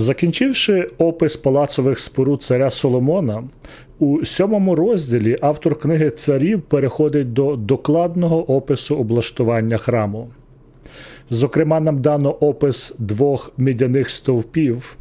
Закінчивши опис палацових споруд царя Соломона, у сьомому розділі автор книги царів переходить до докладного опису облаштування храму. Зокрема, нам дано опис двох мідяних стовпів,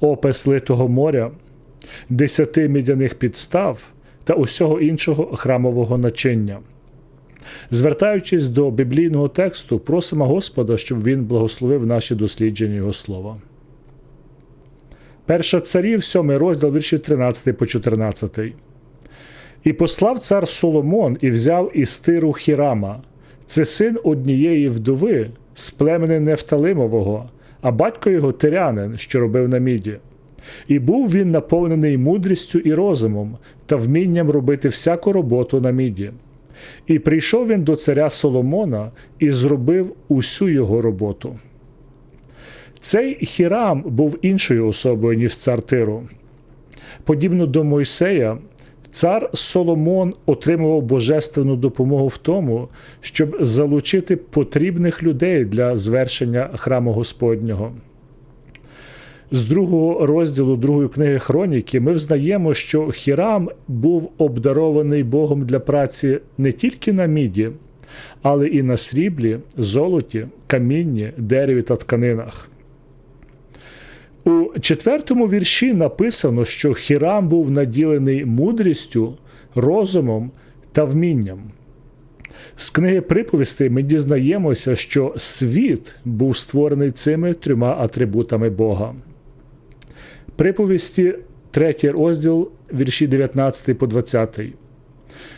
опис литого моря, десяти мідяних підстав та усього іншого храмового начиння. Звертаючись до біблійного тексту, просимо Господа, щоб він благословив наші дослідження Його слова. Перша царів, 7 розділ вірші 13 по 14. І послав цар Соломон і взяв із тиру Хірама, це син однієї вдови з племени Нефталимового, а батько його тирянин, що робив на міді. І був він наповнений мудрістю і розумом та вмінням робити всяку роботу на міді. І прийшов він до царя Соломона і зробив усю його роботу. Цей Хірам був іншою особою, ніж цар Тиру. Подібно до Мойсея, цар Соломон отримував божественну допомогу в тому, щоб залучити потрібних людей для звершення храму Господнього. З другого розділу другої книги Хроніки ми взнаємо, що Хірам був обдарований Богом для праці не тільки на міді, але і на сріблі, золоті, камінні, дереві та тканинах. У четвертому вірші написано, що Хірам був наділений мудрістю, розумом та вмінням. З книги приповістей ми дізнаємося, що світ був створений цими трьома атрибутами Бога. Приповісті, третій розділ, вірші 19 по 20.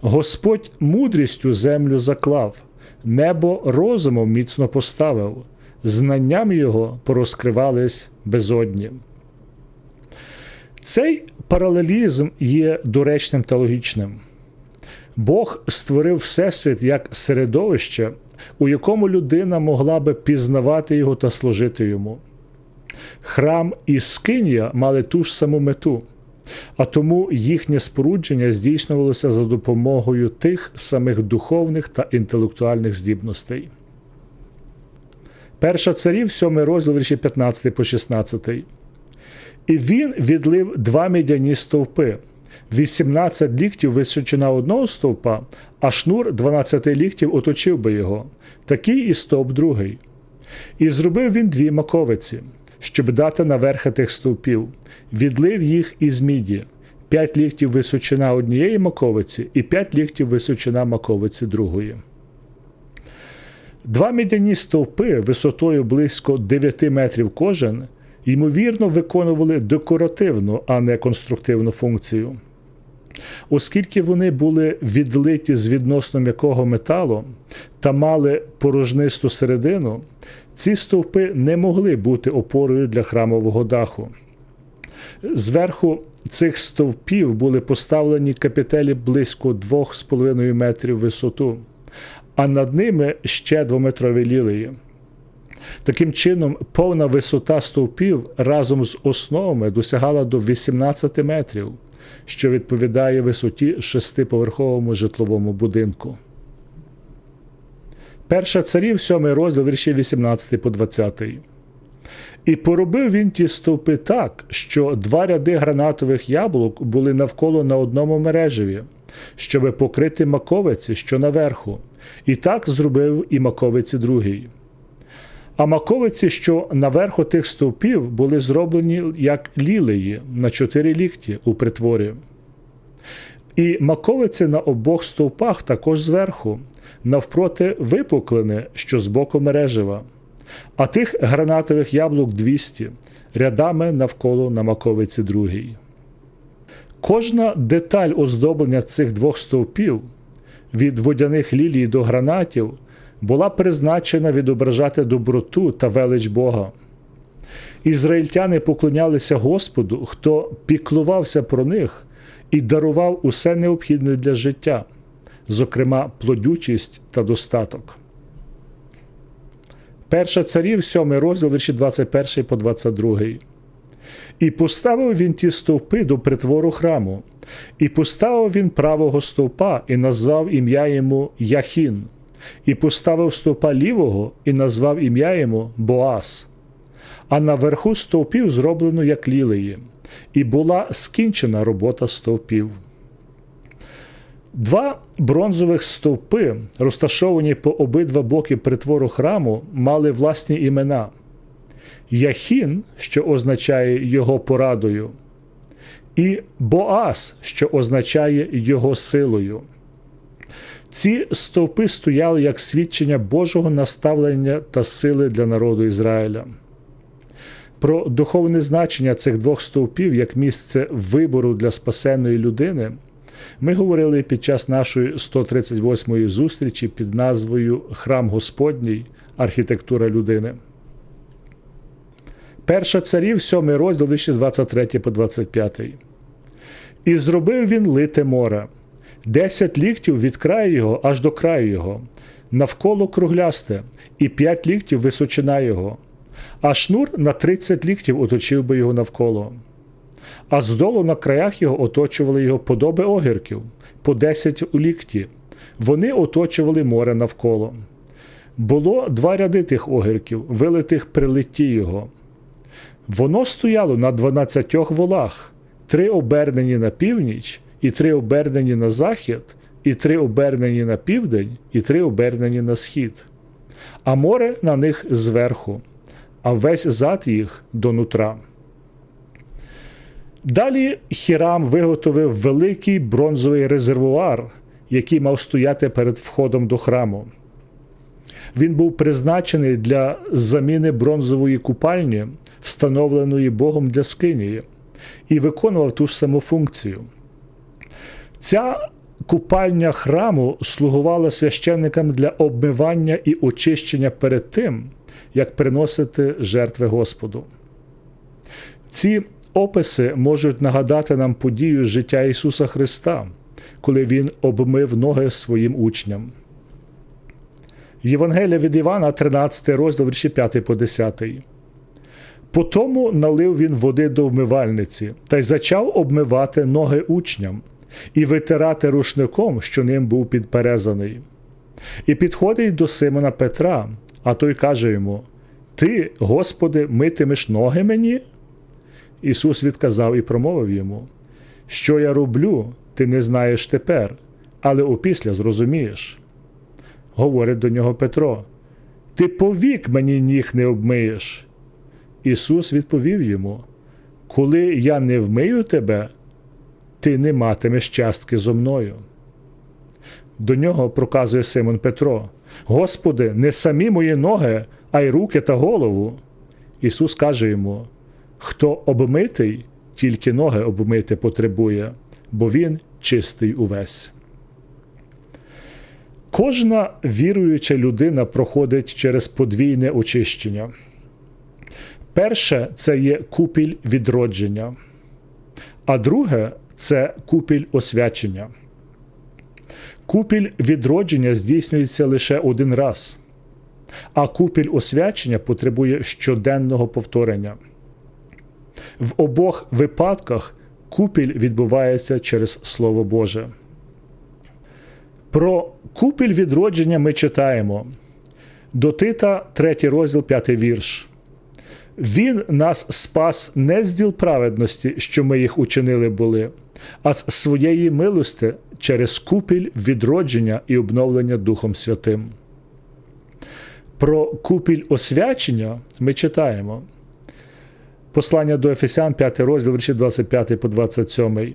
Господь мудрістю землю заклав, небо розумом міцно поставив, знанням його порозкривались безодні. Цей паралелізм є доречним та логічним. Бог створив Всесвіт як середовище, у якому людина могла би пізнавати його та служити йому. Храм і Скинія мали ту ж саму мету, а тому їхнє спорудження здійснювалося за допомогою тих самих духовних та інтелектуальних здібностей. Перша царів, 7 розділ вірші 15 по 16. І він відлив два медяні стовпи, 18 ліктів височина одного стовпа, а шнур 12 ліктів оточив би його, такий і стовп другий. І зробив він дві маковиці щоб дати на верха тих стовпів, відлив їх із міді, п'ять ліктів височина однієї маковиці і п'ять ліктів височина маковиці другої. Два мідяні стовпи висотою близько 9 метрів кожен, ймовірно, виконували декоративну, а не конструктивну функцію. Оскільки вони були відлиті з відносно м'якого металу та мали порожнисту середину, ці стовпи не могли бути опорою для храмового даху. Зверху цих стовпів були поставлені капітелі близько 2,5 метрів висоту, а над ними ще двометрові лілеї. Таким чином, повна висота стовпів разом з основами досягала до 18 метрів, що відповідає висоті шестиповерховому житловому будинку. Перша царів, 7 розділ вірші 18 по 20. І поробив він ті стовпи так, що два ряди гранатових яблук були навколо на одному мережеві, щоби покрити маковиці, що наверху, і так зробив і маковиці другий. А маковиці, що наверху тих стовпів, були зроблені як лілеї на чотири лікті у притворі. І маковиці на обох стовпах також зверху, навпроти випуклини, що з боку мережева, а тих гранатових яблук 200 рядами навколо на маковиці другій. Кожна деталь оздоблення цих двох стовпів від водяних лілій до гранатів була призначена відображати доброту та велич Бога. Ізраїльтяни поклонялися Господу, хто піклувався про них і дарував усе необхідне для життя зокрема плодючість та достаток. Перша царів, 7 розділ вірші 21 по 22. І поставив він ті стовпи до притвору храму, і поставив він правого стовпа, і назвав ім'я йому Яхін, і поставив стовпа лівого, і назвав ім'я йому Боас. а наверху стовпів зроблено як лілеї, і була скінчена робота стовпів. Два бронзових стовпи, розташовані по обидва боки притвору храму, мали власні імена. Яхін, що означає його порадою, і Боас, що означає його силою. Ці стовпи стояли як свідчення Божого наставлення та сили для народу Ізраїля. Про духовне значення цих двох стовпів як місце вибору для спасенної людини ми говорили під час нашої 138-ї зустрічі під назвою Храм Господній архітектура людини. Перша царів, 7 розділ 23 по 25. І зробив він лите море, десять ліктів від краю його аж до краю його, навколо круглясте, і п'ять ліктів височина його, а шнур на тридцять ліктів оточив би його навколо. А здолу на краях його оточували його подоби огірків, по десять у лікті. Вони оточували море навколо. Було два ряди тих огірків, вилитих при литті його. Воно стояло на дванадцятьох волах, три обернені на північ, і три обернені на захід, і три обернені на південь, і три обернені на схід, а море на них зверху, а весь зад їх до нутра. Далі Хірам виготовив великий бронзовий резервуар, який мав стояти перед входом до храму. Він був призначений для заміни бронзової купальні, встановленої Богом для Скинії, і виконував ту ж саму функцію. Ця купальня храму слугувала священникам для обмивання і очищення перед тим, як приносити жертви Господу. Ці описи можуть нагадати нам подію життя Ісуса Христа, коли Він обмив ноги своїм учням. Євангелія від Івана, 13 розділ вірші 5 по 10. Потому налив він води до вмивальниці та й зачав обмивати ноги учням і витирати рушником, що ним був підперезаний. І підходить до Симона Петра, а той каже йому: Ти, Господи, митимеш ноги мені? Ісус відказав і промовив йому: Що я роблю, ти не знаєш тепер, але опісля зрозумієш. Говорить до нього Петро: Ти повік мені ніг не обмиєш. Ісус відповів йому: Коли я не вмию тебе, ти не матимеш частки зо мною. До нього проказує Симон Петро: Господи, не самі мої ноги, а й руки та голову. Ісус каже йому: Хто обмитий, тільки ноги обмити потребує, бо Він чистий увесь. Кожна віруюча людина проходить через подвійне очищення. Перше це є купіль відродження, а друге це купіль освячення. Купіль відродження здійснюється лише один раз, а купіль освячення потребує щоденного повторення. В обох випадках купіль відбувається через Слово Боже. Про купіль відродження ми читаємо до Тита, 3 розділ, 5 вірш. Він нас спас не з діл праведності, що ми їх учинили були, а з своєї милости через купіль відродження і обновлення Духом Святим. Про купіль освячення ми читаємо. Послання до Ефесян, 5 розділ, вірші 25 по 27.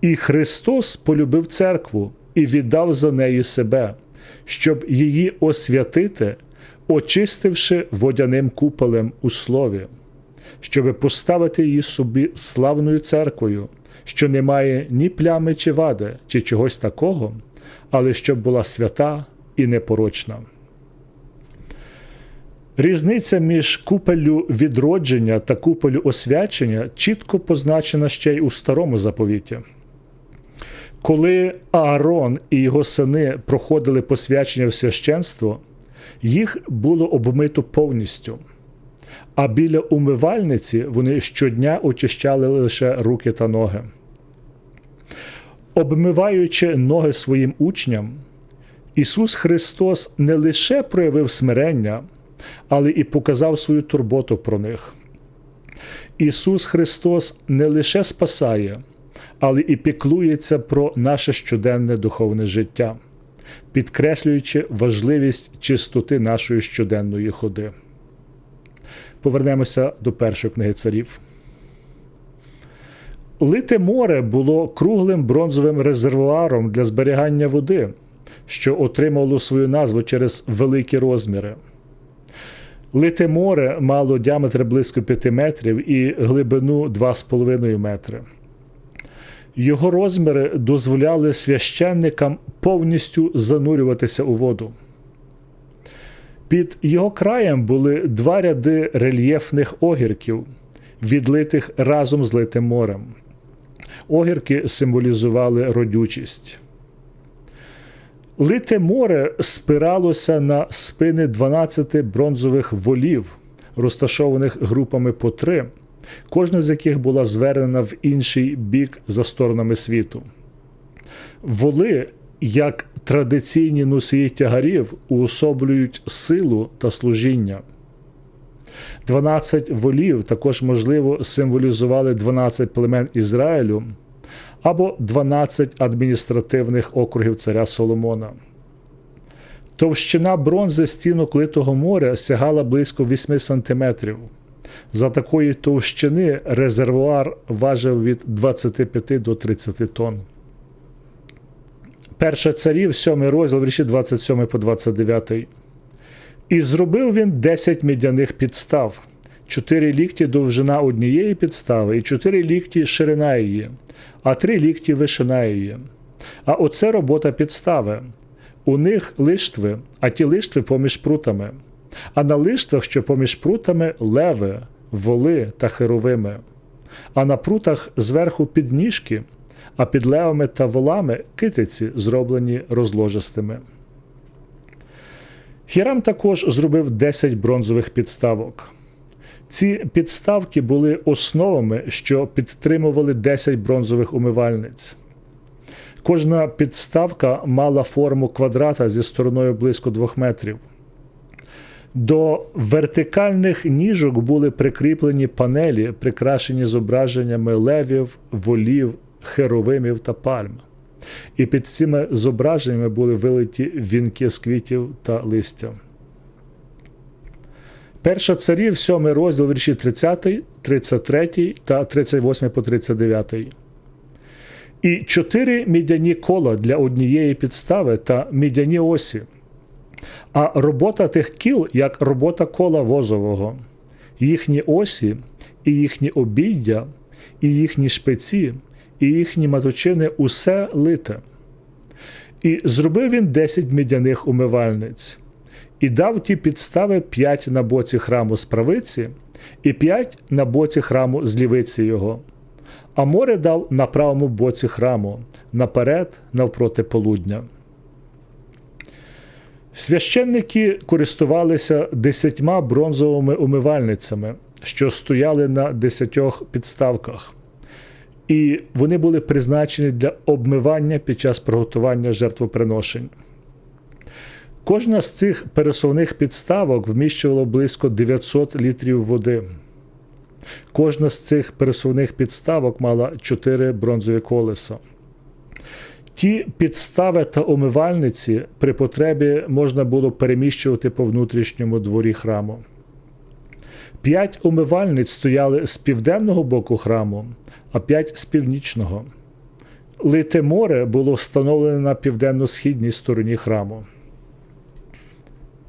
І Христос полюбив церкву і віддав за нею себе, щоб її освятити, очистивши водяним куполем у слові, щоби поставити її собі славною церквою, що не має ні плями чи вади, чи чогось такого, але щоб була свята і непорочна. Різниця між купелю відродження та купелю освячення чітко позначена ще й у старому заповіті. Коли Аарон і його сини проходили посвячення в священство, їх було обмито повністю, а біля умивальниці вони щодня очищали лише руки та ноги. Обмиваючи ноги своїм учням, Ісус Христос не лише проявив смирення, але і показав свою турботу про них. Ісус Христос не лише спасає, але і піклується про наше щоденне духовне життя, підкреслюючи важливість чистоти нашої щоденної ходи. Повернемося до першої книги царів. Лите море було круглим бронзовим резервуаром для зберігання води, що отримало свою назву через великі розміри. Лите море мало діаметр близько 5 метрів і глибину 2,5 метри. Його розміри дозволяли священникам повністю занурюватися у воду. Під його краєм були два ряди рельєфних огірків, відлитих разом з Литим морем. Огірки символізували родючість. Лите море спиралося на спини 12 бронзових волів, розташованих групами по три, кожна з яких була звернена в інший бік за сторонами світу. Воли, як традиційні носії тягарів, уособлюють силу та служіння. 12 волів також, можливо, символізували 12 племен Ізраїлю або 12 адміністративних округів царя Соломона. Товщина бронзи стінок Литого моря сягала близько 8 см. За такої товщини резервуар важив від 25 до 30 тонн. Перша царів, 7 розділ, вірші 27 по 29. І зробив він 10 мідяних підстав, 4 лікті довжина однієї підстави і 4 лікті ширина її, а 3 лікті вишина її. А оце робота підстави. У них лиштви, а ті лиштви поміж прутами. А на лиштвах, що поміж прутами, леви, воли та херовими. А на прутах зверху підніжки, а під левами та волами китиці, зроблені розложистими. Хірам також зробив 10 бронзових підставок. Ці підставки були основами, що підтримували 10 бронзових умивальниць. Кожна підставка мала форму квадрата зі стороною близько 2 метрів. До вертикальних ніжок були прикріплені панелі, прикрашені зображеннями левів, волів, херовимів та пальм. І під цими зображеннями були вилиті вінки з квітів та листя. Перша царів, 7 розділ вірші 30, 33 та 38 по 39. І чотири мідяні кола для однієї підстави та мідяні осі. А робота тих кіл як робота кола возового, їхні осі, і їхні обіддя, і їхні шпиці, і їхні маточини усе лите. І зробив він десять мідяних умивальниць, і дав ті підстави п'ять на боці храму з правиці, і п'ять на боці храму з лівиці його. А море дав на правому боці храму, наперед, навпроти полудня. Священники користувалися десятьма бронзовими умивальницями, що стояли на десятьох підставках, і вони були призначені для обмивання під час приготування жертвоприношень. Кожна з цих пересувних підставок вміщувала близько 900 літрів води. Кожна з цих пересувних підставок мала 4 бронзові колеса. Ті підстави та омивальниці при потребі можна було переміщувати по внутрішньому дворі храму. П'ять умивальниць стояли з південного боку храму, а п'ять з північного. Лите море було встановлене на південно-східній стороні храму.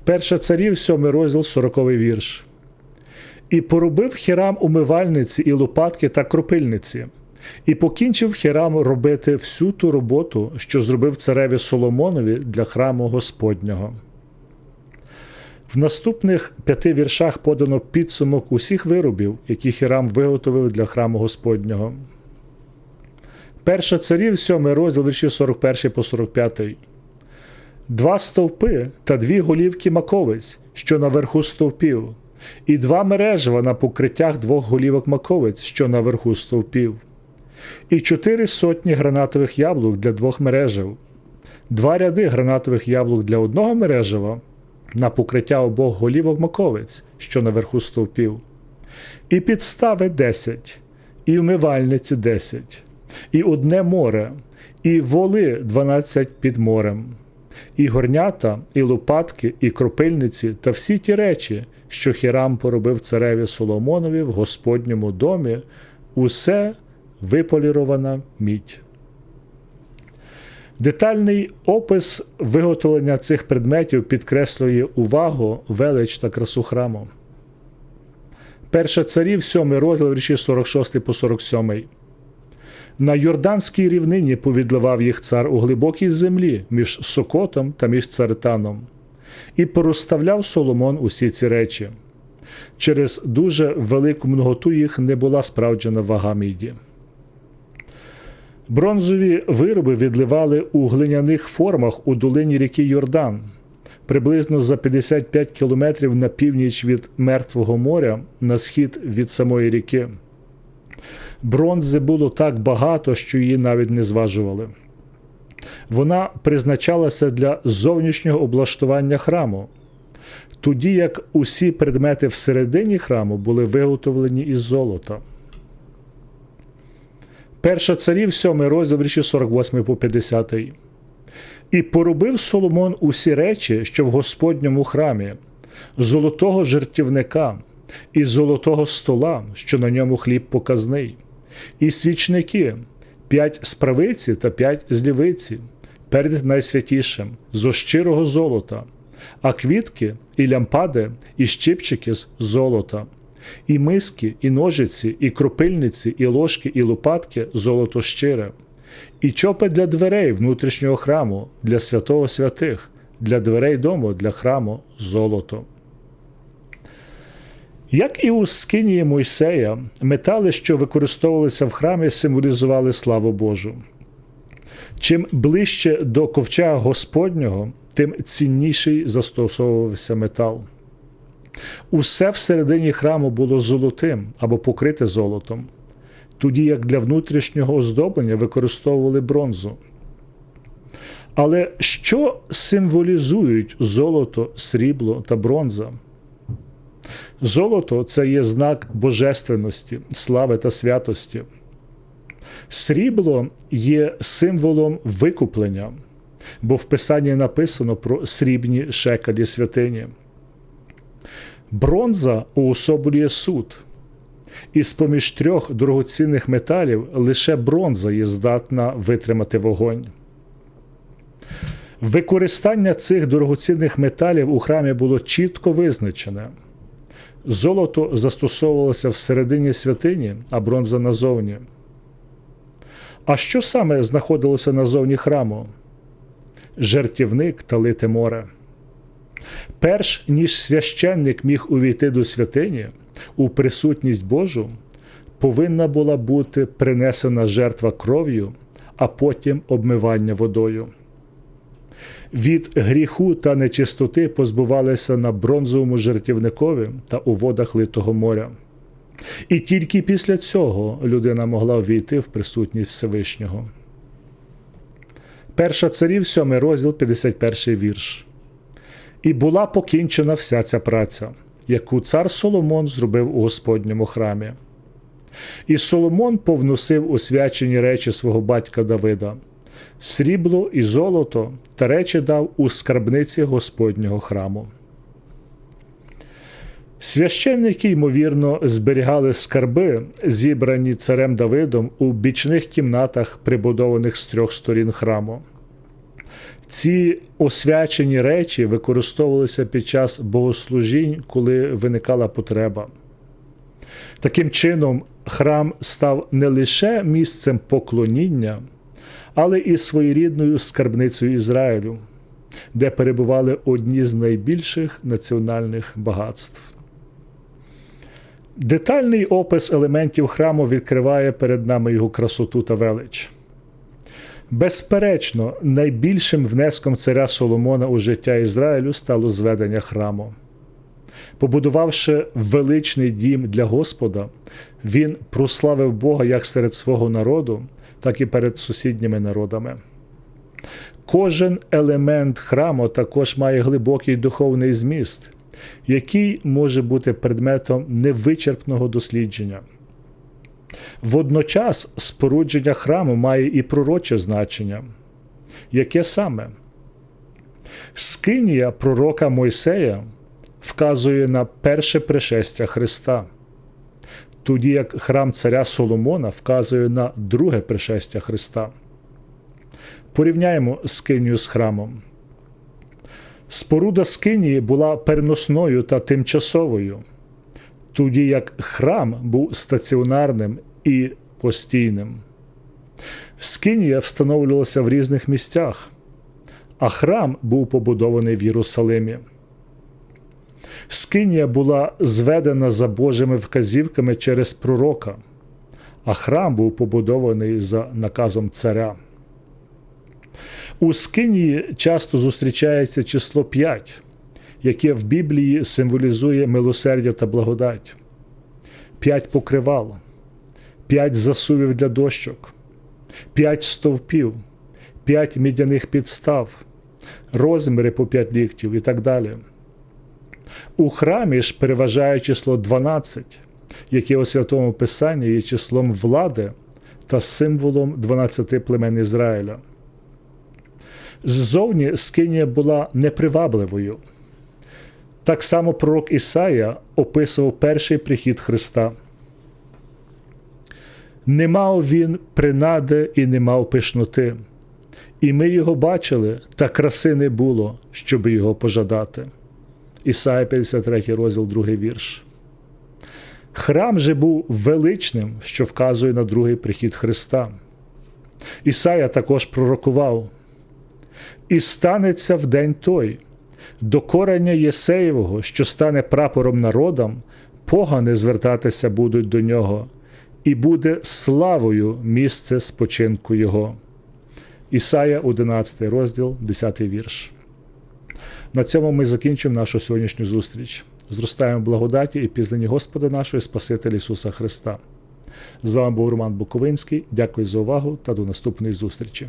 Перша царів, сьомий розділ, сороковий вірш. І поробив хірам умивальниці і лопатки та кропильниці, і покінчив хірам робити всю ту роботу, що зробив цареві Соломонові для храму Господнього. В наступних п'яти віршах подано підсумок усіх виробів, які Хірам виготовив для храму Господнього. Перша царів, сьомий розділ вірші 41 по 45. Два стовпи та дві голівки маковиць, що наверху стовпів, і два мережева на покриттях двох голівок маковиць, що наверху стовпів, і чотири сотні гранатових яблук для двох мережев, два ряди гранатових яблук для одного мережева, на покриття обох голівок маковиць, що наверху стовпів, і підстави десять, і вмивальниці десять, і одне море, і воли дванадцять під морем, і горнята, і лопатки, і кропильниці та всі ті речі, що Хірам поробив цареві Соломонові в Господньому домі, усе виполірована мідь. Детальний опис виготовлення цих предметів підкреслює увагу, велич та красу храму. Перша царів, 7 розділ вірші 46 по 47. На Йорданській рівнині повідливав їх цар у глибокій землі між Сокотом та між Царетаном, і порозставляв Соломон усі ці речі. Через дуже велику многоту їх не була справджена вага міді. Бронзові вироби відливали у глиняних формах у долині ріки Йордан, приблизно за 55 кілометрів на північ від Мертвого моря на схід від самої ріки. Бронзи було так багато, що її навіть не зважували. Вона призначалася для зовнішнього облаштування храму, тоді як усі предмети всередині храму були виготовлені із золота. Перша царів, 7 розділ вірші 48 по 50. І поробив Соломон усі речі, що в Господньому храмі, золотого жертівника, і золотого стола, що на ньому хліб показний, і свічники, п'ять з правиці та п'ять з лівиці, перед найсвятішим, зо щирого золота, а квітки і лямпади, і щипчики з золота і миски, і ножиці, і кропильниці, і ложки, і лопатки золото щире, і чопи для дверей внутрішнього храму, для святого святих, для дверей дому, для храму золото. Як і у скинії Мойсея, метали, що використовувалися в храмі, символізували славу Божу. Чим ближче до ковчега Господнього, тим цінніший застосовувався метал. Усе всередині храму було золотим або покрите золотом, тоді як для внутрішнього оздоблення використовували бронзу. Але що символізують золото, срібло та бронза? Золото це є знак божественності, слави та святості. Срібло є символом викуплення, бо в Писанні написано про срібні шекалі святині. Бронза уособлює суд. І з поміж трьох дорогоцінних металів лише бронза є здатна витримати вогонь. Використання цих дорогоцінних металів у храмі було чітко визначене. Золото застосовувалося всередині святині, а бронза назовні. А що саме знаходилося назовні храму? Жертівник та лите море. Перш ніж священник міг увійти до святині у присутність Божу, повинна була бути принесена жертва кров'ю, а потім обмивання водою. Від гріху та нечистоти позбувалися на бронзовому жертівникові та у водах Литого моря. І тільки після цього людина могла ввійти в присутність Всевишнього. Перша царів, 7 розділ, 51 вірш. І була покінчена вся ця праця, яку цар Соломон зробив у Господньому храмі. І Соломон повносив у свячені речі свого батька Давида, срібло і золото та речі дав у скарбниці Господнього храму. Священники, ймовірно, зберігали скарби, зібрані царем Давидом у бічних кімнатах, прибудованих з трьох сторін храму. Ці освячені речі використовувалися під час богослужінь, коли виникала потреба. Таким чином, храм став не лише місцем поклоніння, але і своєрідною скарбницею Ізраїлю, де перебували одні з найбільших національних багатств. Детальний опис елементів храму відкриває перед нами його красоту та велич. Безперечно, найбільшим внеском царя Соломона у життя Ізраїлю стало зведення храму. Побудувавши величний дім для Господа, він прославив Бога як серед свого народу, так і перед сусідніми народами. Кожен елемент храму також має глибокий духовний зміст, який може бути предметом невичерпного дослідження. Водночас спорудження храму має і пророче значення. Яке саме? Скинія пророка Мойсея вказує на перше пришестя Христа, тоді як храм царя Соломона вказує на друге пришестя Христа. Порівняємо скинію з храмом. Споруда скинії була переносною та тимчасовою, тоді як храм був стаціонарним і постійним. Скинія встановлювалася в різних місцях, а храм був побудований в Єрусалимі. Скинія була зведена за Божими вказівками через пророка, а храм був побудований за наказом царя. У Скинії часто зустрічається число 5, яке в Біблії символізує милосердя та благодать, п'ять покривал, п'ять засувів для дощок, п'ять стовпів, п'ять мідяних підстав, розміри по 5 ліктів і так далі. У храмі ж переважає число 12, яке у Святому Писанні є числом влади та символом 12 племен Ізраїля. Ззовні скинія була непривабливою. Так само пророк Ісая описував перший прихід Христа. Не мав він принади і не мав пишноти, і ми його бачили, та краси не було, щоб його пожадати. Ісая 53 розділ, 2 вірш. Храм же був величним, що вказує на другий прихід Христа. Ісая також пророкував. І станеться в день той, до корення Єсеєвого, що стане прапором народам, погани звертатися будуть до нього, і буде славою місце спочинку Його. Ісая, 11 розділ, 10 вірш. На цьому ми закінчимо нашу сьогоднішню зустріч. Зростаємо в благодаті і пізнанні Господа нашого Спасителя Ісуса Христа. З вами був Роман Буковинський. Дякую за увагу та до наступної зустрічі.